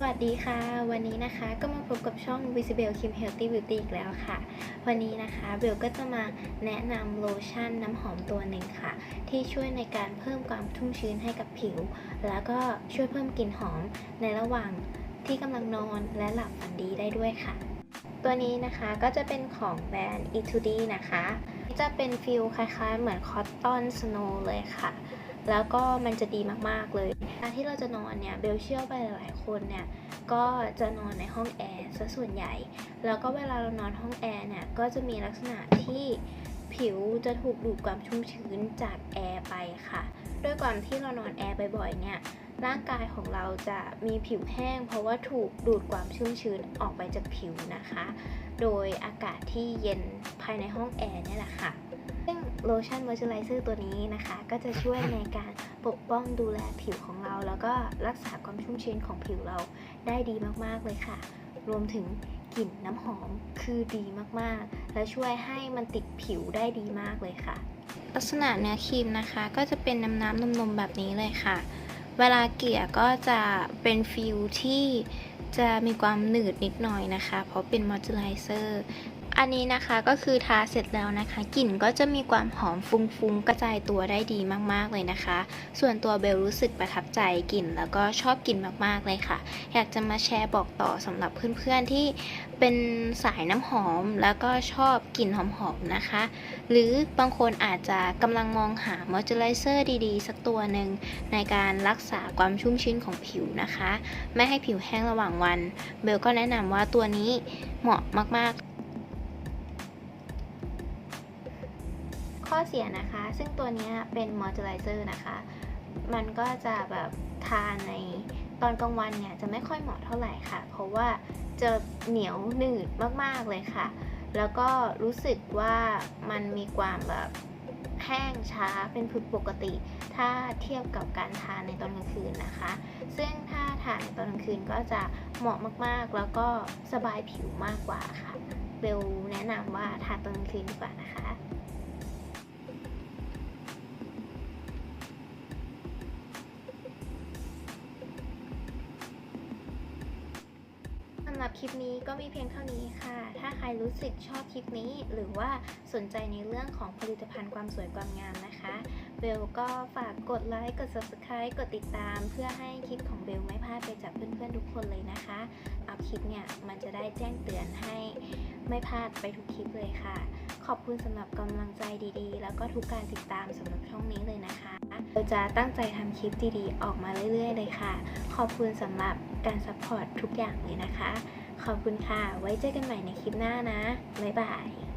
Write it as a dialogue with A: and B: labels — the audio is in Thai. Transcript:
A: สวัสดีค่ะ วันนี้นะคะก็มาพบกับช่อง Visible Kim Healthy Beauty อีกแล้วค่ะ วันนี้นะคะเบลก็จะมาแนะนำโลชั่นน้ำหอมตัวหนึ่งค่ะ ที่ช่วยในการเพิ่มความชุ่มชื้นให้กับผิว แล้วก็ช่วยเพิ่มกลิ่นหอมในระหว่างที่กำลังนอนและหลับฝันดีได้ด้วยค่ะ ตัวนี้นะคะก็จะเป็นของแบรนด์ e t u d y นะคะ จะเป็นฟิลคล้ายๆ เหมือนคอตตอนสโนเลยค่ะ แล้วก็มันจะดีมากๆเลย การที่เราจะนอนเนี่ยเบลเชื่อไปหลายๆคนเนี่ยก็จะนอนในห้องแอร์ซะส่วนใหญ่ แล้วก็เวลาเรานอนห้องแอร์เนี่ยก็จะมีลักษณะที่ผิวจะถูกดูดความชุ่มชื้นจากแอร์ไปค่ะ ด้วยความที่เรานอนแอร์บ่อยๆเนี่ยร่างกายของเราจะมีผิวแห้ง เพราะว่าถูกดูดความชุ่มชื้นออกไปจากผิวนะคะ โดยอากาศที่เย็นภายในห้องแอร์เนี่ยแหละค่ะ โลชั่นมอยเจอไรเซอร์ตัวนี้นะคะ ก็จะช่วยในการปกป้องดูแลผิวของเรา แล้วก็รักษาความชุ่มชื้นของผิวเราได้ดีมากๆเลยค่ะ รวมถึงกลิ่นน้ำหอมคือดีมากๆ และช่วยให้มันติดผิวได้ดีมากเลยค่ะ ลักษณะเนื้อครีมนะคะ ก็จะเป็นน้ำน้ำนมๆแบบนี้เลยค่ะ เวลาเกลี่ยก็จะเป็นฟิลที่จะมีความหนืดนิดหน่อยนะคะ เพราะเป็นมอยเจอไรเซอร์ อันนี้นะคะก็คือทาเสร็จแล้วนะคะ กลิ่นก็จะมีความหอมฟุ้งๆ กระจายตัวได้ดีมากๆเลยนะคะ ส่วนตัวเบลรู้สึกประทับใจกลิ่น แล้วก็ชอบกลิ่นมากๆเลยค่ะ อยากจะมาแชร์บอกต่อสำหรับเพื่อนๆที่เป็นสายน้ำหอมแล้วก็ชอบกลิ่นหอมๆนะคะ หรือบางคนอาจจะกำลังมองหามอยเจอไรเซอร์ดีๆ สักตัวหนึ่งในการรักษาความชุ่มชื้นของผิวนะคะ ไม่ให้ผิวแห้งระหว่างวัน เบลก็แนะนำว่าตัวนี้เหมาะมากๆ ข้อเสียนะคะ ซึ่งตัวนี้เป็นมอยเจอไรเซอร์นะคะ มันก็จะแบบทานในตอนกลางวันเนี่ยจะไม่ค่อยเหมาะเท่าไหร่ค่ะ เพราะว่าจะเหนียวหนืดมากๆเลยค่ะ แล้วก็รู้สึกว่ามันมีความแบบแห้งช้าเป็นผิดปกติ ถ้าเทียบกับการทานในตอนกลางคืนนะคะ ซึ่งถ้าทานในตอนกลางคืนก็จะเหมาะมากๆ แล้วก็สบายผิวมากกว่าค่ะเบลแนะนำว่าทานตอนกลางคืนดีกว่านะคะำหรับคลิปนี้ก็มีเพียงเท่านี้ค่ะ ถ้าใครรู้สึกชอบคลิปนี้ หรือว่าสนใจในเรื่องของผลิตภัณฑ์ความสวยความงามนะคะเบลก็ฝากกดไลค์ กด subscribe กดติดตาม เพื่อให้คลิปของเบลไม่พลาดไปจากเพื่อนๆทุกคนเลยนะคะอัพคลิปเนี่ยมันจะได้แจ้งเตือนให้ไม่พลาดไปทุกคลิปเลยค่ะ ขอบคุณสำหรับกำลังใจดีๆ แล้วก็ทุกการติดตามสำหรับช่องนี้เลยนะคะ เราจะตั้งใจทำคลิปดีๆ ออกมาเรื่อยๆ เลยค่ะ ขอบคุณสำหรับการซัพพอร์ตทุกอย่างเลยนะคะ ขอบคุณค่ะ ไว้เจอกันใหม่ในคลิปหน้านะ บ๊ายบาย